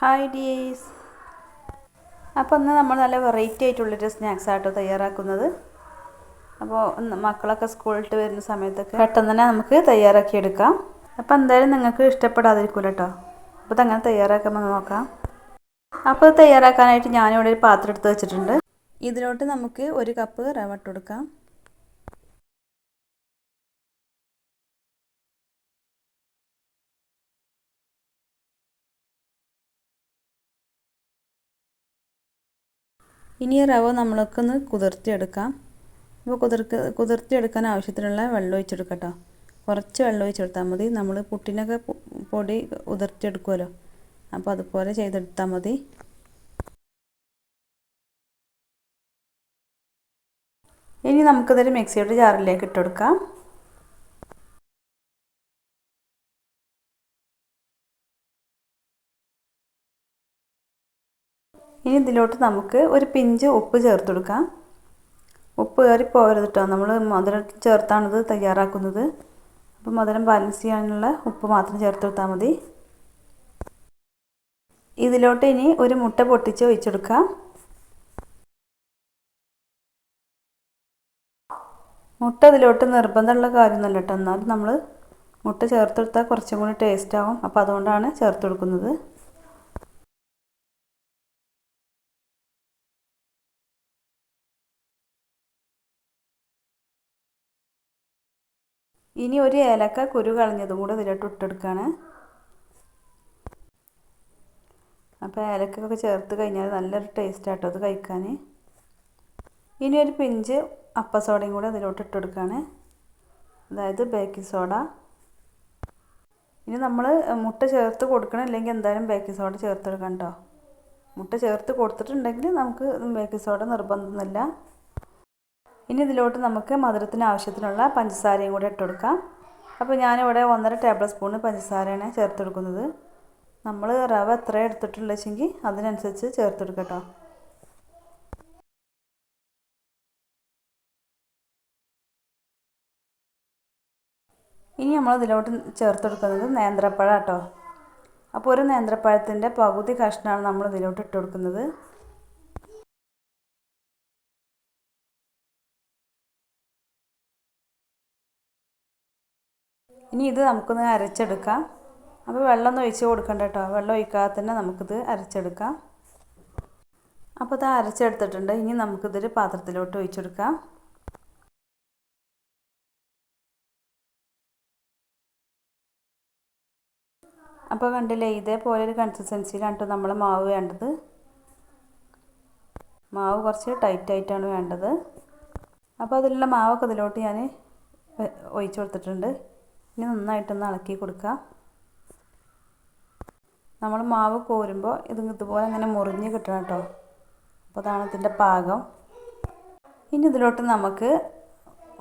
Hi dears. അപ്പോൾ ഇന്ന് നമ്മൾ നല്ല വെറൈറ്റി ആയിട്ടുള്ളൊരു സ്നാക്സ് ആട്ടോ തയ്യാറാക്കുന്നത്. അപ്പോൾ മക്കളൊക്കെ സ്കൂളിട്ട് വരുന്ന സമയത്തൊക്കെ പെട്ടെന്ന് തന്നെ നമുക്ക് തയ്യാറാക്കി എടുക്കാം. അപ്പോൾ എന്തായാലും നിങ്ങൾക്ക് ഇഷ്ടപ്പെടാതിരിക്കില്ല കേട്ടോ അപ്പോൾ ഇതങ്ങനെ തയ്യാറാക്കുമ്പോൾ നോക്കാം. അപ്പോൾ തയ്യാറാക്കാനായിട്ട് ഞാനിവിടെ ഒരു പാത്രം എടുത്ത് വെച്ചിട്ടുണ്ട്. ഇതിലോട്ട് നമുക്ക് ഒരു കപ്പ് റവ ഇട്ട് ഇനി റവ നമ്മൾക്കൊന്ന് കുതിർത്തിയെടുക്കാം. അപ്പോൾ കുതിർക്ക് കുതിർത്തിയെടുക്കാൻ ആവശ്യത്തിനുള്ള വെള്ളം ഒഴിച്ചെടുക്കട്ടോ. കുറച്ച് വെള്ളം ഒഴിച്ചെടുത്താൽ മതി. നമ്മൾ പുട്ടിനൊക്കെ പൊടി ഉതിർത്തിയെടുക്കുമല്ലോ അപ്പോൾ അതുപോലെ ചെയ്തെടുത്താൽ മതി. ഇനി നമുക്കിതൊരു മിക്സിയുടെ ജാറിലേക്ക് ഇട്ട് ഇനി ഇതിലോട്ട് നമുക്ക് ഒരു പിഞ്ച് ഉപ്പ് ചേർത്ത് കൊടുക്കാം ഉപ്പ് കയറി പോകരുത് കേട്ടോ നമ്മൾ മധുരം ചേർത്താണിത് തയ്യാറാക്കുന്നത്. അപ്പോൾ മധുരം ബാലൻസ് ചെയ്യാനുള്ള ഉപ്പ് മാത്രം ചേർത്ത് കൊടുത്താൽ മതി. ഇതിലോട്ട് ഇനി ഒരു മുട്ട പൊട്ടിച്ച് ഒഴിച്ചെടുക്കാം. മുട്ട ഇതിലോട്ട് നിർബന്ധമുള്ള കാര്യമൊന്നുമല്ല കേട്ടോ എന്നാലും നമ്മൾ മുട്ട ചേർത്തെടുത്താൽ കുറച്ചും കൂടി ടേസ്റ്റ് ആവും. അപ്പോൾ അതുകൊണ്ടാണ് ചേർത്ത് കൊടുക്കുന്നത് ഇനി ഒരു ഏലക്ക കുരു കളഞ്ഞതും കൂടെ ഇതിലോട്ട് ഇട്ടെടുക്കുകയാണ് അപ്പോൾ ഏലക്കൊക്കെ ചേർത്ത് കഴിഞ്ഞാൽ നല്ലൊരു ടേസ്റ്റ് ആട്ടോ അത് കഴിക്കാൻ. ഇനി ഒരു പിഞ്ച് അപ്പ സോഡയും കൂടെ അതിലോട്ട് ഇട്ടെടുക്കുകയാണ് അതായത് ബേക്കിംഗ് സോഡ ഇനി നമ്മൾ മുട്ട ചേർത്ത് കൊടുക്കണം അല്ലെങ്കിൽ എന്തായാലും ബേക്കിംഗ് സോഡ ചേർത്തെടുക്കാം കേട്ടോ. മുട്ട ചേർത്ത് കൊടുത്തിട്ടുണ്ടെങ്കിൽ നമുക്ക് ബേക്കിംഗ് സോഡ നിർബന്ധമൊന്നുമില്ല ഇനി ഇതിലോട്ട് നമുക്ക് മധുരത്തിന് ആവശ്യത്തിനുള്ള പഞ്ചസാരയും കൂടെ ഇട്ട് കൊടുക്കാം അപ്പോൾ ഞാനിവിടെ ഒന്നര ടേബിൾ സ്പൂൺ പഞ്ചസാരയാണ് ചേർത്ത് കൊടുക്കുന്നത് നമ്മൾ റവ എത്ര എടുത്തിട്ടുള്ളതെങ്കിൽ അതിനനുസരിച്ച് ചേർത്ത് കൊടുക്കട്ടോ ഇനി നമ്മൾ ഇതിലോട്ട് ചേർത്ത് കൊടുക്കുന്നത് നേന്ത്രപ്പഴം കേട്ടോ. അപ്പോൾ ഒരു നേന്ത്രപ്പഴത്തിന്റെ പകുതി കഷ്ണമാണ് നമ്മൾ ഇതിലോട്ട് ഇട്ട് കൊടുക്കുന്നത് ഇനി ഇത് നമുക്കൊന്ന് അരച്ചെടുക്കാം. അപ്പോൾ വെള്ളമൊന്നും ഒഴിച്ച് കൊടുക്കണ്ട കേട്ടോ. വെള്ളം ഒഴിക്കാതെ തന്നെ നമുക്കിത് അരച്ചെടുക്കാം. അപ്പോൾ ഇത് അരച്ചെടുത്തിട്ടുണ്ട്. ഇനി നമുക്കിതൊരു പാത്രത്തിലോട്ട് ഒഴിച്ചെടുക്കാം. അപ്പോൾ കണ്ടില്ലേ ഇതേപോലെ ഒരു കൺസിസ്റ്റൻസിയിലാണ് കേട്ടോ നമ്മൾ മാവ് വേണ്ടത്. മാവ് കുറച്ച് ടൈറ്റായിട്ടാണ് വേണ്ടത്. അപ്പോൾ അതിലുള്ള മാവൊക്കെ ഇതിലോട്ട് ഞാൻ ഒഴിച്ചു കൊടുത്തിട്ടുണ്ട്. ഇനി നന്നായിട്ടൊന്ന് ഇളക്കി കൊടുക്കുക. നമ്മൾ മാവ് കോരുമ്പോൾ ഇത് ഇതുപോലെ അങ്ങനെ മുറിഞ്ഞ് കിട്ടണം കേട്ടോ. അപ്പോൾ അതാണ് ഇതിന്റെ പാകം. ഇനി ഇതിലോട്ട് നമുക്ക്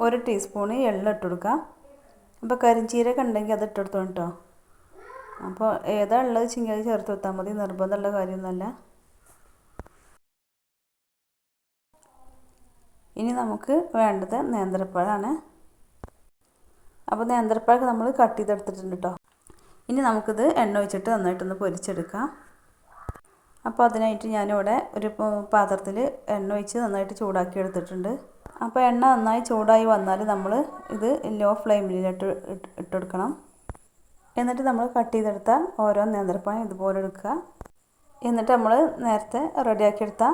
ഒരു ടീസ്പൂണ് എള്ള് ഇട്ട് കൊടുക്കാം അപ്പോൾ കരിഞ്ചീരക ഉണ്ടെങ്കിൽ അത് ഇട്ട് കൊടുത്തോ കേട്ടോ. അപ്പോൾ ഏതാ ഉള്ളത് വെച്ചെങ്കിൽ അത് ചേർത്ത് കൊടുത്താൽ മതി. നിർബന്ധമുള്ള കാര്യമൊന്നുമല്ല. ഇനി നമുക്ക് വേണ്ടത് നേന്ത്രപ്പഴമാണ്. അപ്പോൾ നേന്ത്രപ്പഴം നമ്മൾ കട്ട് ചെയ്തെടുത്തിട്ടുണ്ട് കേട്ടോ. ഇനി നമുക്കിത് എണ്ണ ഒഴിച്ചിട്ട് നന്നായിട്ടൊന്ന് പൊരിച്ചെടുക്കാം. അപ്പോൾ അതിനായിട്ട് ഞാനിവിടെ ഒരു പാത്രത്തിൽ എണ്ണ ഒഴിച്ച് നന്നായിട്ട് ചൂടാക്കി എടുത്തിട്ടുണ്ട്. അപ്പോൾ എണ്ണ നന്നായി ചൂടായി വന്നാൽ നമ്മൾ ഇത് ലോ ഫ്ലെയിമിലിട്ട് ഇട്ടെടുക്കണം എന്നിട്ട് നമ്മൾ കട്ട് ചെയ്തെടുത്ത ഓരോ നേന്ത്രപ്പഴം ഇതുപോലെ എടുക്കുക. എന്നിട്ട് നമ്മൾ നേരത്തെ റെഡിയാക്കിയെടുത്ത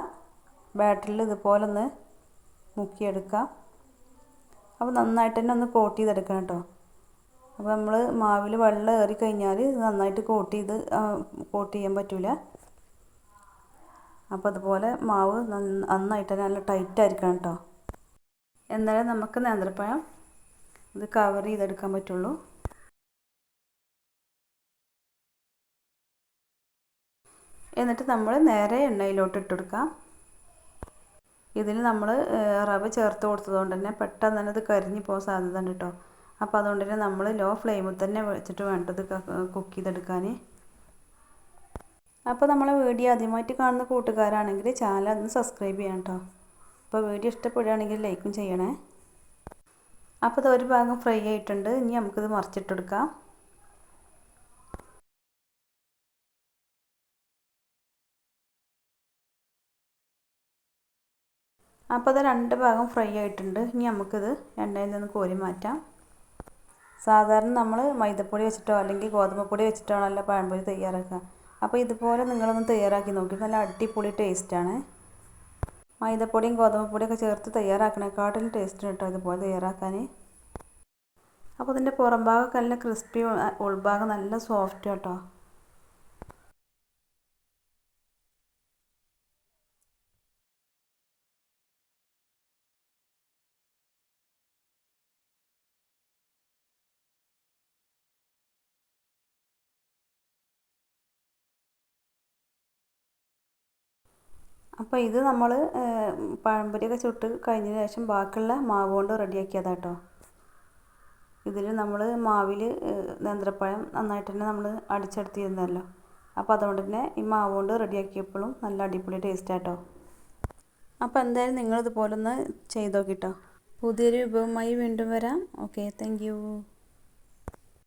ബാറ്ററിൽ ഇതുപോലെ ഒന്ന് മുക്കിയെടുക്കുക. അപ്പോൾ നന്നായിട്ട് തന്നെ ഒന്ന് കോട്ട് ചെയ്തെടുക്കണം കേട്ടോ. അപ്പോൾ നമ്മൾ മാവിൽ വെള്ളം ഏറി കഴിഞ്ഞാൽ നന്നായിട്ട് കോട്ട് ചെയ്ത് കോട്ട് ചെയ്യാൻ പറ്റില്ല അപ്പോൾ അതുപോലെ മാവ് നന്നായിട്ട് തന്നെ നല്ല ടൈറ്റ് ആയിരിക്കണം കേട്ടോ. എന്നാലേ നമുക്ക് നേന്ത്രപ്പഴം ഇത് കവർ ചെയ്തെടുക്കാൻ പറ്റുള്ളൂ. എന്നിട്ട് നമ്മൾ നേരെ എണ്ണയിലോട്ട് ഇട്ടെടുക്കാം ഇതിൽ നമ്മൾ റവ ചേർത്ത് കൊടുത്തതുകൊണ്ട് തന്നെ പെട്ടെന്ന് തന്നെ ഇത് കരിഞ്ഞു പോകാൻ സാധ്യത ഉണ്ട് കേട്ടോ. അപ്പോൾ അതുകൊണ്ട് തന്നെ നമ്മൾ ലോ ഫ്ലെയിമിൽ തന്നെ വെച്ചിട്ട് വേണ്ടത് കുക്ക് ചെയ്തെടുക്കാൻ. അപ്പോൾ നമ്മളെ വീഡിയോ ആദ്യമായിട്ട് കാണുന്ന കൂട്ടുകാരാണെങ്കിൽ ചാനൽ ഒന്ന് സബ്സ്ക്രൈബ് ചെയ്യണം കേട്ടോ. അപ്പോൾ വീഡിയോ ഇഷ്ടപ്പെടുകയാണെങ്കിൽ ലൈക്കും ചെയ്യണേ. അപ്പോൾ ഇത് ഒരു ഭാഗം ഫ്രൈ ആയിട്ടുണ്ട്. ഇനി നമുക്കിത് മറിച്ചിട്ടെടുക്കാം. അപ്പോൾ അത് രണ്ട് ഭാഗം ഫ്രൈ ആയിട്ടുണ്ട്. ഇനി നമുക്കിത് എണ്ണയിൽ നിന്ന് കോരി മാറ്റാം. സാധാരണ നമ്മൾ മൈദപ്പൊടി വെച്ചിട്ടോ അല്ലെങ്കിൽ ഗോതമ്പ് പൊടി വെച്ചിട്ടാണല്ലോ പഴംപൊരി തയ്യാറാക്കുക. അപ്പോൾ ഇതുപോലെ നിങ്ങളൊന്ന് തയ്യാറാക്കി നോക്കി. നല്ല അടിപൊളി ടേസ്റ്റാണ് മൈദപ്പൊടിയും ഗോതമ്പ് പൊടിയൊക്കെ ചേർത്ത് തയ്യാറാക്കണേക്കാട്ടിലും ടേസ്റ്റ് കേട്ടോ ഇതുപോലെ തയ്യാറാക്കാൻ അപ്പോൾ ഇതിന്റെ പുറം ഭാഗമൊക്കെ നല്ല ക്രിസ്പി ഉൾഭാഗം നല്ല സോഫ്റ്റ് കേട്ടോ. അപ്പോൾ ഇത് നമ്മൾ പഴംപൊരിയൊക്കെ ചുട്ട് കഴിഞ്ഞതിന് ശേഷം ബാക്കിയുള്ള മാവ് കൊണ്ട് റെഡിയാക്കിയതാണ് കേട്ടോ ഇതിൽ നമ്മൾ മാവിൽ നേന്ത്രപ്പഴം നന്നായിട്ട് തന്നെ നമ്മൾ അടിച്ചെടുത്തിരുന്നല്ലോ. അപ്പോൾ അതുകൊണ്ട് തന്നെ ഈ മാവ് കൊണ്ട് റെഡിയാക്കിയപ്പോഴും നല്ല അടിപൊളി ടേസ്റ്റാട്ടോ. അപ്പോൾ എന്തായാലും നിങ്ങളിതുപോലെ ഒന്ന് ചെയ്ത് നോക്കിട്ടോ. പുതിയൊരു വിഭവമായി വീണ്ടും വരാം. Okay thank